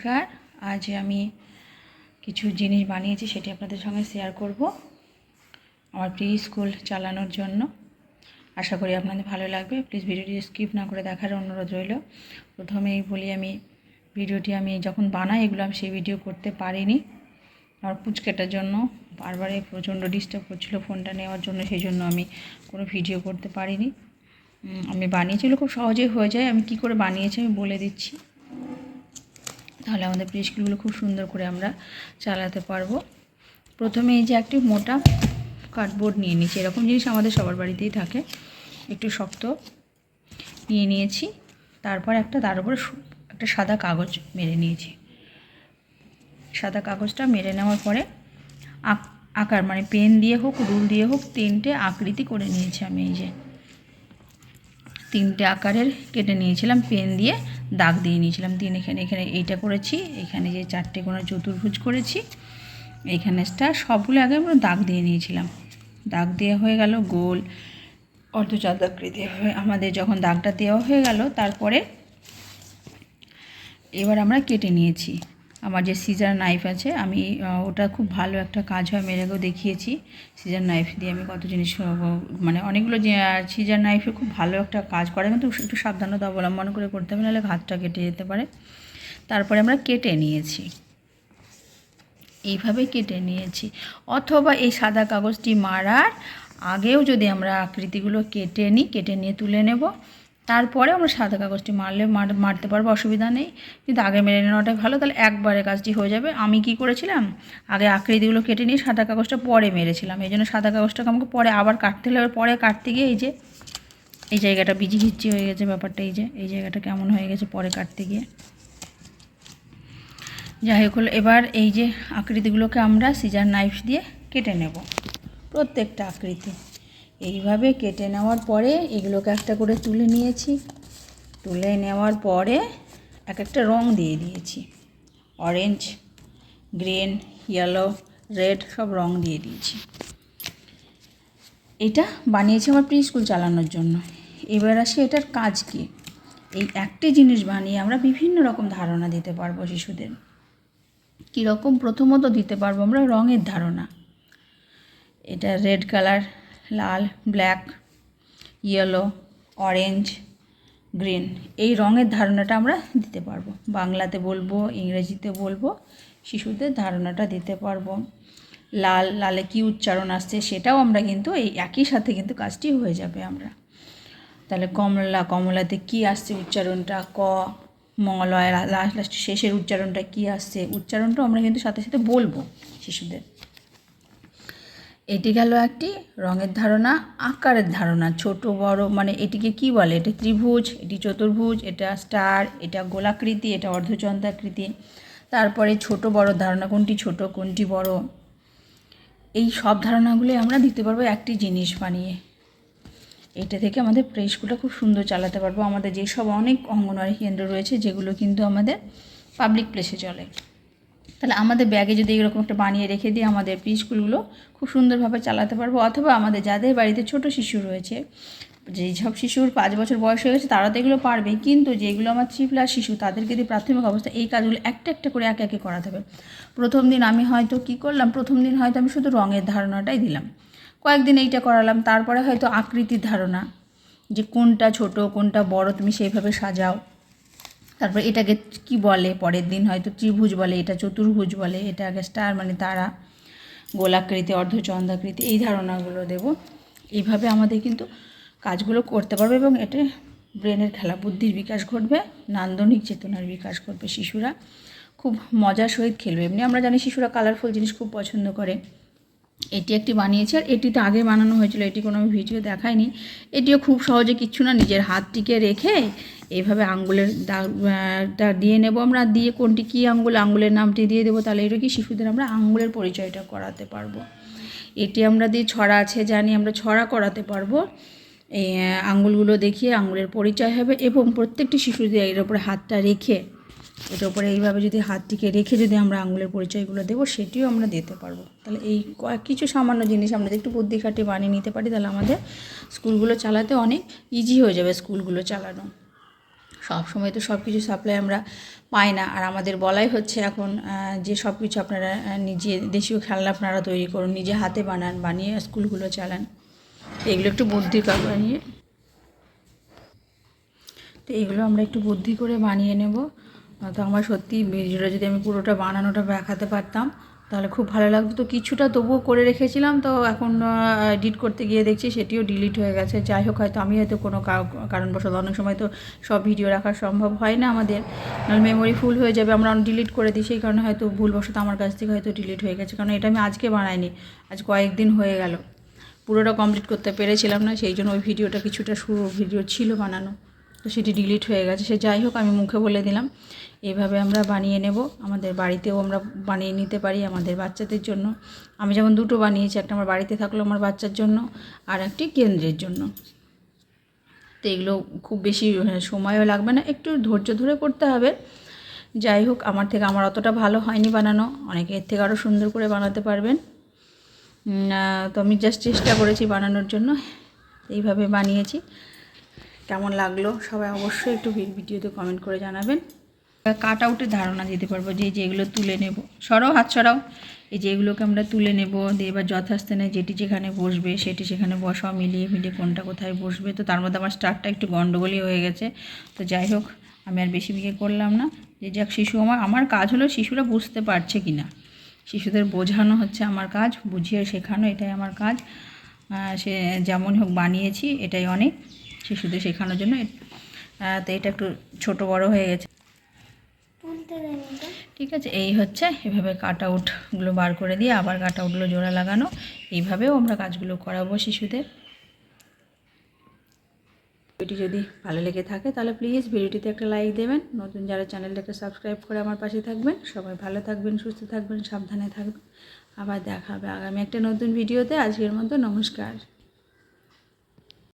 নমস্কার। আজ আমি কিছু জিনিস বানিয়েছি, সেটি আপনাদের সঙ্গে শেয়ার করব আমার প্রি স্কুল চালানোর জন্য। আশা করি আপনাদের ভালো লাগবে। প্লিজ ভিডিওটি স্কিপ না করে দেখার অনুরোধ রইল। প্রথমেই বলি আমি, ভিডিওটি আমি যখন বানাই, এগুলো আমি সেই ভিডিও করতে পারিনি। আমার পুচকেটার জন্য বারবারে প্রচণ্ড ডিস্টার্ব করছিল ফোনটা নেওয়ার জন্য, সেই জন্য আমি কোনো ভিডিও করতে পারিনি। আমি বানিয়েছি, এগুলো খুব সহজেই হয়ে যায়। আমি কি করে বানিয়েছি আমি বলে দিচ্ছি। তাহলে আমাদের প্রিস্কুলগুলো খুব সুন্দর করে আমরা চালাতে পারব। প্রথমে এই যে একটি মোটা কার্ডবোর্ড নিয়ে নিয়েছি এরকম জিনিস আমাদের সবার বাড়িতেই থাকে। একটু শক্ত নিয়ে নিয়েছি। তারপর একটা তার উপরে একটা সাদা কাগজ মেরে নিয়েছি। সাদা কাগজটা মেরে নেওয়ার পরে আক আকার মানে পেন দিয়ে হোক, রুল দিয়ে হোক, তিনটে আকৃতি করে নিয়েছি আমি এই যে। তিনটে আকারের কেটে নিয়েছিলাম পেন দিয়ে। দাগ দিয়ে নিয়েছিলাম। দিন এখানে এখানে এইটা করেছি। এখানে যে চারটে কোনো চতুর্ভুজ করেছি এইখানে স্টার সবগুলো আগে আমরা দাগ দিয়ে নিয়েছিলাম। দাগ দেওয়া হয়ে গেল গোল। অর্ধচন্দ্রাকৃতি হয়ে, আমাদের যখন দাগটা দেওয়া হয়ে গেল, তারপরে এবার আমরা কেটে নিয়েছি। আমার যে সিজার নাইফ আছে, আমি ওটা খুব ভালো একটা কাজ হয় আগেও দেখিয়েছি। সিজার নাইফ দিয়ে আমি কত জিনিস মানে অনেকগুলো সিজার নাইফে খুব ভালো একটা কাজ করে। কিন্তু একটু সাবধানতা অবলম্বন করে করতে হবে, নাহলে হাতটা কেটে যেতে পারে। তারপরে আমরা কেটে নিয়েছি। এইভাবে কেটে নিয়েছি। অথবা এই সাদা কাগজটি মারার আগেও যদি আমরা আকৃতিগুলো কেটে নিই, কেটে নিয়ে তুলে নেব। তারপরে আমরা সাদা কাগজটি মারলে মার- মারতে পারব, অসুবিধা নেই। কিন্তু আগে মেরে নেওয়াটাই ভালো, তাহলে একবারে কাজটি হয়ে যাবে। আমি কি করেছিলাম? আগে আকৃতিগুলো কেটে নিয়ে সাদা কাগজটা পরে মেরেছিলাম। এই জন্য সাদা কাগজটাকে আমাকে পরে আবার কাটতে হলে পরে কাটতে গিয়ে এই যে, এই জায়গাটা বিজি ঘিচ্ছি হয়ে গেছে ব্যাপারটা, এই যে, এই জায়গাটা কেমন হয়ে গেছে পরে কাটতে গিয়ে। যাই হোক, এবার এই যে আকৃতিগুলোকে আমরা সিজার নাইফ দিয়ে কেটে নেব। প্রত্যেকটা আকৃতি। এইভাবে কেটে নেওয়ার পরে এগুলোকে একটা করে তুলে নিয়েছি। তুলে নেওয়ার পরে এক একটা রং দিয়ে দিয়েছি। অরেঞ্জ গ্রিন ইয়েলো রেড সব রং দিয়ে দিয়েছি। এটা বানিয়েছি আমার প্রি স্কুল চালানোর জন্য। এবার আসি এটার কাজ কী? এই একটি জিনিস বানিয়ে আমরা বিভিন্ন রকম ধারণা দিতে পারব শিশুদের। কীরকম প্রথমত দিতে পারব আমরা রঙের ধারণা। এটা রেড কালার লাল, ব্ল্যাক, ইয়েলো, অরেঞ্জ, গ্রিন। এই রঙের ধারণাটা আমরা দিতে পারব। বাংলাতে বলব, ইংরেজিতে বলব, শিশুদের ধারণাটা দিতে পারব। লাল, লালে কী উচ্চারণ আসছে সেটাও আমরা কিন্তু এই একই সাথে কিন্তু কাজটি হয়ে যাবে আমরা। তাহলে কমলা, কমলাতে কি আসছে উচ্চারণটা? ক মঙ্গলয় লাস্ট লাস্ট, শেষের উচ্চারণটা কি আসছে? উচ্চারণটাও আমরা কিন্তু সাথে সাথে বলব শিশুদের। এটি গেল একটি রঙের ধারণা, আকারের ধারণা, ছোট, বড় মানে এটিকে কি বলে? এটা ত্রিভুজ, এটি চতুর্ভুজ, এটা স্টার, এটা গোলাকৃতি, এটা অর্ধচন্দ্রাকৃতি। তারপরে ছোট, বড় ধারণা, কোনটি ছোট, কোনটি বড়? এই সব ধারণাগুলি আমরা দিতে পারব একটি জিনিস বানিয়ে। এটা থেকে আমাদের প্রেসগুলো খুব সুন্দর চালাতে পারব। আমাদের যেসব অনেক অঙ্গনওয়াড়ি কেন্দ্র রয়েছে, যেগুলো কিন্তু আমাদের পাবলিক প্লেসে চলে। তাহলে আমাদের ব্যাগে যদি এরকম একটা বানিয়ে রেখে দিই আমাদের স্কুলগুলো খুব সুন্দরভাবে চালাতে পারব, অথবা আমাদের যাদের বাড়িতে ছোট শিশু রয়েছে যেই সব শিশুর পাঁচ বছর বয়স হয়ে গেছে, তারা তো এগুলো পারবে, কিন্তু যেগুলো আমার থ্রি শিশু, তাদেরকে দিয়ে প্রাথমিক অবস্থা, এই কাজগুলো একটা একটা করে একে একে করাতে হবে। প্রথম দিন আমি হয়তো কি করলাম, প্রথম দিন হয়তো আমি শুধু রঙের ধারণাটাই দিলাম। কয়েকদিন এইটা করালাম, তারপরে হয়তো আকৃতির ধারণা, যে কোনটা ছোট, কোনটা বড়, তুমি সেইভাবে সাজাও। তারপর এটাকে কি বলে পরের দিন? হয়তো ত্রিভুজ বলে, এটা চতুর্ভুজ বলে, এটা আগে স্টার মানে তারা, গোলাকৃতি, অর্ধচন্দ্রাকৃতি, এই ধারণাগুলো দেব। এইভাবে আমাদের কিন্তু কাজগুলো করতে পারবে এবং এতে ব্রেনের খেলা, বুদ্ধির বিকাশ ঘটবে, নান্দনিক চেতনার বিকাশ ঘটবে শিশুরা। খুব মজার সহিত খেলবে। এমনি আমরা জানি শিশুরা কালারফুল জিনিস খুব পছন্দ করে। এটি একটি বানিয়েছি আর এটি তো আগে বানানো হয়েছিল, এটি কোনো আমি ভিডিও দেখাইনি। এটিও খুব সহজে কিচ্ছু না, নিজের হাতটিকে রেখে এইভাবে আঙ্গুলের দাগটা দিয়ে নেব আমরা, দিয়ে কোনটি কী আঙ্গুল, আঙ্গুলের নামটি দিয়ে দেবো, তাহলে এটা কি শিশুদের আমরা আঙ্গুলের পরিচয়টা করাতে পারব। এটি আমরা দিয়ে ছড়া আছে, জানি আমরা ছড়া করাতে পারব। এই আঙ্গুলগুলো দেখিয়ে আঙ্গুলের পরিচয় হবে এবং প্রত্যেকটি শিশু দিয়ে এর উপরে হাতটা রেখে এটার উপরে এইভাবে যদি হাতটিকে রেখে যদি আমরা আঙুলের পরিচয়গুলো দেবো, সেটিও আমরা দিতে পারব। তাহলে এই কিছু সামান্য জিনিস আমরা একটু বুদ্ধি খাটিয়ে বানিয়ে নিতে পারি, তাহলে আমাদের স্কুলগুলো চালাতে অনেক ইজি হয়ে যাবে স্কুলগুলো চালানো। সব সময় তো সব কিছু সাপ্লাই আমরা পাই না। আর আমাদের বলাই হচ্ছে এখন যে সব কিছু আপনারা নিজে দেশীয় খেলনা আপনারা তৈরি করুন, নিজে হাতে বানান, বানিয়ে স্কুলগুলো চালান। এগুলো একটু বুদ্ধি বানিয়ে, তো এগুলো আমরা একটু বুদ্ধি করে বানিয়ে নেব। তো আমার সত্যি ভিডিওটা যদি আমি পুরোটা বানানোটা দেখাতে পারতাম, তাহলে খুব ভালো লাগতো। তো কিছুটা তবুও করে রেখেছিলাম, তো এখন এডিট করতে গিয়ে দেখছি সেটিও ডিলিট হয়ে গেছে। যাই হোক, হয়তো আমি হয়তো কোনো কার- কারণবশত অনেক সময় তো সব ভিডিও রাখা সম্ভব হয় না আমাদের। নাহলে মেমোরি ফুল হয়ে যাবে, আমরা ডিলিট করে দিই। সেই কারণে হয়তো ভুলবশত আমার কাছ থেকে হয়তো ডিলিট হয়ে গেছে, কারণ এটা আমি আজকে বানাইনি, আজ কয়েকদিন হয়ে গেল। পুরোটা কমপ্লিট করতে পেরেছিলাম না, সেই জন্য ওই ভিডিওটা কিছুটা শুরু ভিডিও ছিল বানানো। তো সেটি ডিলিট হয়ে গেছে। সে যাই হোক, আমি মুখে বলে দিলাম। এইভাবে আমরা বানিয়ে নেব। আমাদের বাড়িতেও আমরা বানিয়ে নিতে পারি আমাদের বাচ্চাদের জন্য। আমি যেমন দুটো বানিয়েছি, একটা আমার বাড়িতে থাকল আমার বাচ্চার জন্য আর একটি কেন্দ্রের জন্য। তো এগুলো খুব বেশি সময়ও লাগবে না। একটু ধৈর্য ধরে করতে হবে। যাই হোক, আমার থেকে আমার অতটা ভালো হয়নি বানানো। অনেকে এর থেকে আরও সুন্দর করে বানাতে পারবেন। তো আমি জাস্ট চেষ্টা করেছি বানানোর জন্য। এইভাবে বানিয়েছি। কেমন লাগল? সবাই অবশ্যই একটু ভিডিওতে কমেন্ট করে জানাবেন। কাট আউটের ধারণা দিতে পারব যে যেগুলো তুলে নেব। সরাও, হাত সরাও। এই যে এগুলোকে আমরা তুলে নেব। দিয়ে এবার যথাস্থানে যেটি যেখানে বসবে, সেটি সেখানে বসাও, মিলিয়ে মিলিয়ে কোনটা কোথায় বসবে। তো তার মধ্যে আমার স্টার্টটা একটু গণ্ডগোলই হয়ে গেছে। তো যাই হোক, আমি আর বেশি বিয়ে করলাম না। যে যাক, শিশু আমার আমার কাজ হলো শিশুরা বুঝতে পারছে কি না শিশুদের বোঝানো হচ্ছে আমার কাজ, বুঝিয়ে শেখানো, এটাই আমার কাজ। সে যেমন হোক বানিয়েছি, এটাই অনেক। শিশুদের শেখানোর জন্য। তো এটা একটু ছোট বড় হয়ে গেছে। ঠিক আছে এই হচ্ছে। এভাবে কাট আউটগুলো বার করে দিয়ে আবার কাট আউটগুলো জোড়া লাগানো। এইভাবেও আমরা কাজগুলো করাবো শিশুদের। ভিডিওটি যদি ভালো লেগে থাকে তাহলে প্লিজ ভিডিওটিতে একটা লাইক দেবেন। নতুন যারা চ্যানেলটাকে সাবস্ক্রাইব করে আমার পাশে থাকবেন সবাই ভালো থাকবেন সুস্থ থাকবেন সাবধানে থাকবেন। আবার দেখা হবে আগামী একটা নতুন ভিডিওতে। আজকের মতো নমস্কার।